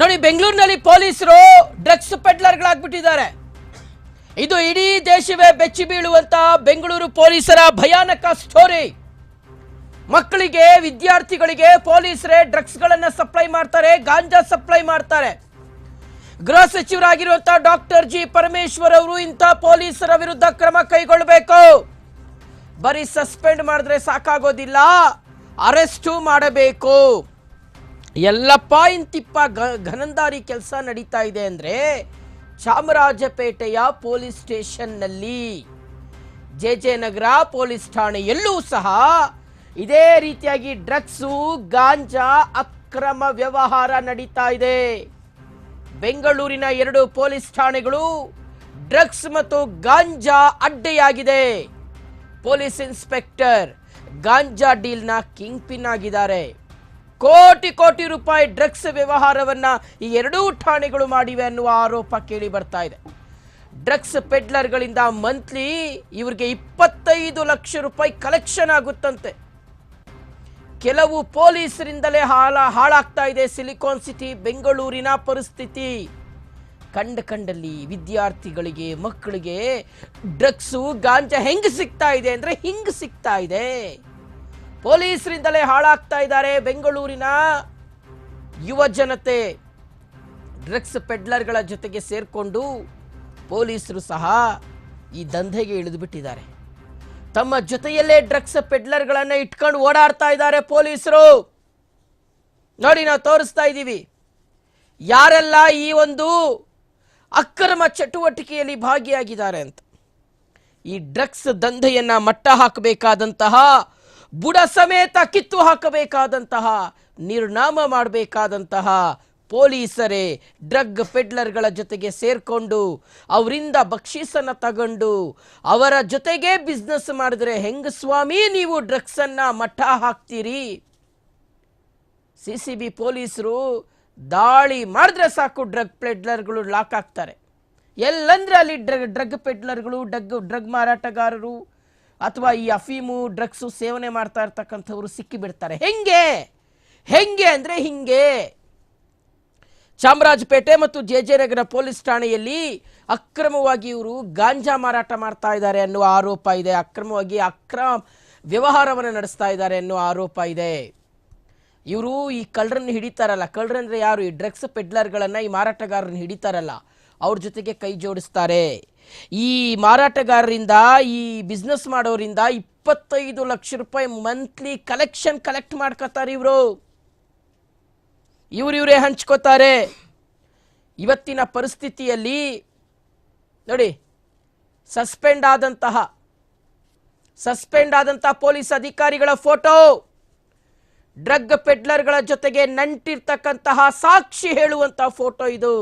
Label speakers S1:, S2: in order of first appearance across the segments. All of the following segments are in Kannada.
S1: ನೋಡಿ, ಬೆಂಗಳೂರಿನಲ್ಲಿ ಪೊಲೀಸರು ಡ್ರಗ್ಸ್ ಪೆಡ್ಲರ್ಗಳಾಗ್ಬಿಟ್ಟಿದ್ದಾರೆ. ಇದು ಇಡೀ ದೇಶವೇ ಬೆಚ್ಚಿ ಬೀಳುವಂತ ಬೆಂಗಳೂರು ಪೊಲೀಸರ ಭಯಾನಕ ಸ್ಟೋರಿ. ಮಕ್ಕಳಿಗೆ, ವಿದ್ಯಾರ್ಥಿಗಳಿಗೆ ಪೊಲೀಸರೇ ಡ್ರಗ್ಸ್ ಗಳನ್ನ ಸಪ್ಲೈ ಮಾಡ್ತಾರೆ, ಗಾಂಜಾ ಸಪ್ಲೈ ಮಾಡ್ತಾರೆ. ಗೃಹ ಸಚಿವರಾಗಿರುವಂತಹ ಡಾಕ್ಟರ್ ಜಿ ಪರಮೇಶ್ವರ್ ಅವರು ಇಂಥ ಪೊಲೀಸರ ವಿರುದ್ಧ ಕ್ರಮ ಕೈಗೊಳ್ಳಬೇಕು. ಬರೀ ಸಸ್ಪೆಂಡ್ ಮಾಡಿದ್ರೆ ಸಾಕಾಗೋದಿಲ್ಲ, ಅರೆಸ್ಟು ಮಾಡಬೇಕು. ಎಲ್ಲಪ್ಪ ಇಂತಿಪ್ಪ ಘನಂದಾರಿ ಕೆಲಸ ನಡೀತಾ ಇದೆ ಅಂದ್ರೆ ಚಾಮರಾಜಪೇಟೆಯ ಪೊಲೀಸ್ ಸ್ಟೇಷನ್ನಲ್ಲಿ ಜೆ ಜೆ ನಗರ ಪೊಲೀಸ್ ಠಾಣೆಯಲ್ಲೂ ಸಹ ಇದೇ ರೀತಿಯಾಗಿ ಡ್ರಗ್ಸು, ಗಾಂಜಾ ಅಕ್ರಮ ವ್ಯವಹಾರ ನಡೀತಾ ಇದೆ. ಬೆಂಗಳೂರಿನ ಎರಡು ಪೊಲೀಸ್ ಠಾಣೆಗಳು ಡ್ರಗ್ಸ್ ಮತ್ತು ಗಾಂಜಾ ಅಡ್ಡೆಯಾಗಿದೆ. ಪೊಲೀಸ್ ಇನ್ಸ್ಪೆಕ್ಟರ್ ಗಾಂಜಾ ಡೀಲ್ನ ಕಿಂಗ್ ಪಿನ್ ಆಗಿದ್ದಾರೆ. ಕೋಟಿ ಕೋಟಿ ರೂಪಾಯಿ ಡ್ರಗ್ಸ್ ವ್ಯವಹಾರವನ್ನ ಈ ಎರಡೂ ಠಾಣೆಗಳು ಮಾಡಿವೆ ಅನ್ನುವ ಆರೋಪ ಕೇಳಿ ಬರ್ತಾ ಇದೆ. ಡ್ರಗ್ಸ್ ಪೆಡ್ಲರ್ಗಳಿಂದ ಮಂತ್ಲಿ ಇವ್ರಿಗೆ ಇಪ್ಪತ್ತೈದು ಲಕ್ಷ ರೂಪಾಯಿ ಕಲೆಕ್ಷನ್ ಆಗುತ್ತಂತೆ. ಕೆಲವು ಪೊಲೀಸರಿಂದಲೇ ಹಾಲ ಹಾಳಾಗ್ತಾ ಇದೆ ಸಿಲಿಕಾನ್ ಸಿಟಿ, ಬೆಂಗಳೂರಿನ ಪರಿಸ್ಥಿತಿ. ಕಂಡ ಕಂಡಲ್ಲಿ ವಿದ್ಯಾರ್ಥಿಗಳಿಗೆ, ಮಕ್ಕಳಿಗೆ ಡ್ರಗ್ಸು ಗಾಂಜಾ ಹೆಂಗ್ ಸಿಗ್ತಾ ಇದೆ ಅಂದ್ರೆ ಹಿಂಗ್ ಸಿಗ್ತಾ ಇದೆ. ಪೊಲೀಸರಿಂದಲೇ ಹಾಳಾಗ್ತಾ ಇದ್ದಾರೆ ಬೆಂಗಳೂರಿನ ಯುವ ಜನತೆ. ಡ್ರಗ್ಸ್ ಪೆಡ್ಲರ್ಗಳ ಜೊತೆಗೆ ಸೇರಿಕೊಂಡು ಪೊಲೀಸರು ಸಹ ಈ ದಂಧೆಗೆ ಇಳಿದು ಬಿಟ್ಟಿದ್ದಾರೆ ತಮ್ಮ ಜೊತೆಯಲ್ಲೇ ಡ್ರಗ್ಸ್ ಪೆಡ್ಲರ್ಗಳನ್ನು ಇಟ್ಕೊಂಡು ಓಡಾಡ್ತಾ ಇದ್ದಾರೆ ಪೊಲೀಸರು. ನೋಡಿ ನಾವು ತೋರಿಸ್ತಾ ಇದ್ದೀವಿ. ಯಾರೆಲ್ಲ ಈ ಒಂದು ಅಕ್ರಮ ಚಟುವಟಿಕೆಯಲ್ಲಿ ಭಾಗಿಯಾಗಿದ್ದಾರೆ ಅಂತ. ಈ ಡ್ರಗ್ಸ್ ದಂಧೆಯನ್ನು ಮಟ್ಟ ಹಾಕಬೇಕಾದಂತಹ ಬುಡ ಸಮೇತ ಕಿತ್ತು ಹಾಕಬೇಕಾದಂತಹ, ನಿರ್ನಾಮ ಮಾಡಬೇಕಾದಂತಹ ಪೊಲೀಸರೇ, ಡ್ರಗ್ ಫೆಡ್ಲರ್ಗಳ ಜೊತೆಗೆ ಸೇರಿಕೊಂಡು, ಅವರಿಂದ ಬಕ್ಷೀಸನ್ನು ತಗೊಂಡು, ಅವರ ಜೊತೆಗೆ ಬಿಸ್ನೆಸ್ ಮಾಡಿದ್ರೆ ಹೆಂಗ ಸ್ವಾಮಿ ನೀವು ಡ್ರಗ್ಸ್ ಮಠ ಹಾಕ್ತೀರಿ? ಸಿ ಸಿ ಬಿ ಪೊಲೀಸರು ದಾಳಿ ಮಾಡಿದ್ರೆ ಸಾಕು ಡ್ರಗ್ ಪೆಡ್ಲರ್ಗಳು ಲಾಕ್ ಆಗ್ತಾರೆ. ಎಲ್ಲಂದ್ರೆ ಅಲ್ಲಿ ಡ್ರಗ್ ಡ್ರಗ್ ಪೆಡ್ಲರ್ಗಳು ಡ್ರಗ್ ಡ್ರಗ್ ಮಾರಾಟಗಾರರು ಅಥವಾ ಈ ಅಫೀಮು, ಡ್ರಗ್ಸು ಸೇವನೆ ಮಾಡ್ತಾ ಇರ್ತಕ್ಕಂಥವ್ರು ಸಿಕ್ಕಿಬಿಡ್ತಾರೆ. ಹೆಂಗೆ? ಹೆಂಗೆ ಅಂದರೆ ಹಿಂಗೆ. ಚಾಮರಾಜಪೇಟೆ ಮತ್ತು ಜೆ ಜೆ ನಗರ ಪೊಲೀಸ್ ಠಾಣೆಯಲ್ಲಿ ಅಕ್ರಮವಾಗಿ ಇವರು ಗಾಂಜಾ ಮಾರಾಟ ಮಾಡ್ತಾ ಇದ್ದಾರೆ ಅನ್ನುವ ಆರೋಪ ಇದೆ. ಅಕ್ರಮವಾಗಿ ಅಕ್ರಮ ವ್ಯವಹಾರವನ್ನು ನಡೆಸ್ತಾ ಇದ್ದಾರೆ ಅನ್ನುವ ಆರೋಪ ಇದೆ. ಇವರು ಈ ಕಳ್ಳರನ್ನು ಹಿಡಿತಾರಲ್ಲ. ಕಳ್ಳರಂದ್ರೆ ಯಾರು? ಈ ಡ್ರಗ್ಸ್ ಪೆಡ್ಲರ್ಗಳನ್ನು ಈ ಮಾರಾಟಗಾರರನ್ನು ಹಿಡಿತಾರಲ್ಲ. ಅವ್ರ ಜೊತೆಗೆ ಕೈ ಜೋಡಿಸ್ತಾರೆ. ಈ ಮಾರಾಟಗಾರರಿಂದ, ಈ ಬಿಸ್ನೆಸ್ ಮಾಡೋರಿಂದ ಇಪ್ಪತ್ತೈದು ಲಕ್ಷ ರೂಪಾಯಿ ಮಂತ್ಲಿ ಕಲೆಕ್ಷನ್ ಕಲೆಕ್ಟ್ ಮಾಡ್ಕೋತಾರೆ ಇವರು. ಇವ್ರು ಇವರೇ ಹಂಚ್ಕೋತಾರೆ ಇವತ್ತಿನ ಪರಿಸ್ಥಿತಿಯಲ್ಲಿ, ನೋಡಿ ಸಸ್ಪೆಂಡ್ ಆದಂತಹ ಸಸ್ಪೆಂಡ್ ಆದಂತಹ ಪೊಲೀಸ್ ಅಧಿಕಾರಿಗಳ ಫೋಟೋ ಡ್ರಗ್ ಪೆಡ್ಲರ್ಗಳ ಜೊತೆಗೆ ನಂಟಿರ್ತಕ್ಕಂತಹ ಸಾಕ್ಷಿ ಹೇಳುವಂತಹ ಫೋಟೋ ಇದು.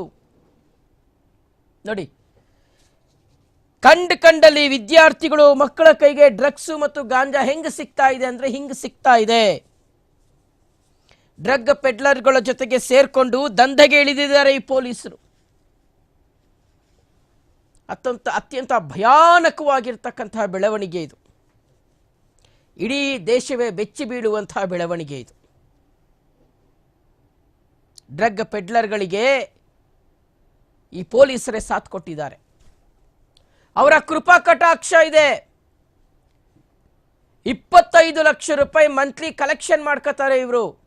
S1: ನೋಡಿ. ಕಂಡು ಕಂಡಲ್ಲಿ ವಿದ್ಯಾರ್ಥಿಗಳು ಮಕ್ಕಳ ಕೈಗೆ ಡ್ರಗ್ಸು ಮತ್ತು ಗಾಂಜಾ ಹೆಂಗ್ ಸಿಗ್ತಾ ಇದೆ ಅಂದ್ರೆ ಹಿಂಗ್ ಸಿಗ್ತಾ ಇದೆ. ಡ್ರಗ್ ಪೆಡ್ಲರ್ಗಳ ಜೊತೆಗೆ ಸೇರ್ಕೊಂಡು ದಂಧೆಗೆ ಇಳಿದಿದ್ದಾರೆ ಈ ಪೊಲೀಸರು. ಅತ್ಯಂತ ಅತ್ಯಂತ ಭಯಾನಕವಾಗಿರ್ತಕ್ಕಂತಹ ಬೆಳವಣಿಗೆ ಇದು. ಇಡೀ ದೇಶವೇ ಬೆಚ್ಚಿ ಬೀಳುವಂತಹ ಬೆಳವಣಿಗೆ ಇದು. ಡ್ರಗ್ ಪೆಡ್ಲರ್ಗಳಿಗೆ ಈ ಪೊಲೀಸರೇ ಸಾಥ್ ಕೊಟ್ಟಿದ್ದಾರೆ. ಅವರ ಕೃಪಾ ಕಟಾಕ್ಷ ಇದೆ. ಇಪ್ಪತ್ತೈದು ಲಕ್ಷ ರೂಪಾಯಿ ಮಂತ್ಲಿ ಕಲೆಕ್ಷನ್ ಮಾಡ್ಕೋತಾರೆ ಇವರು.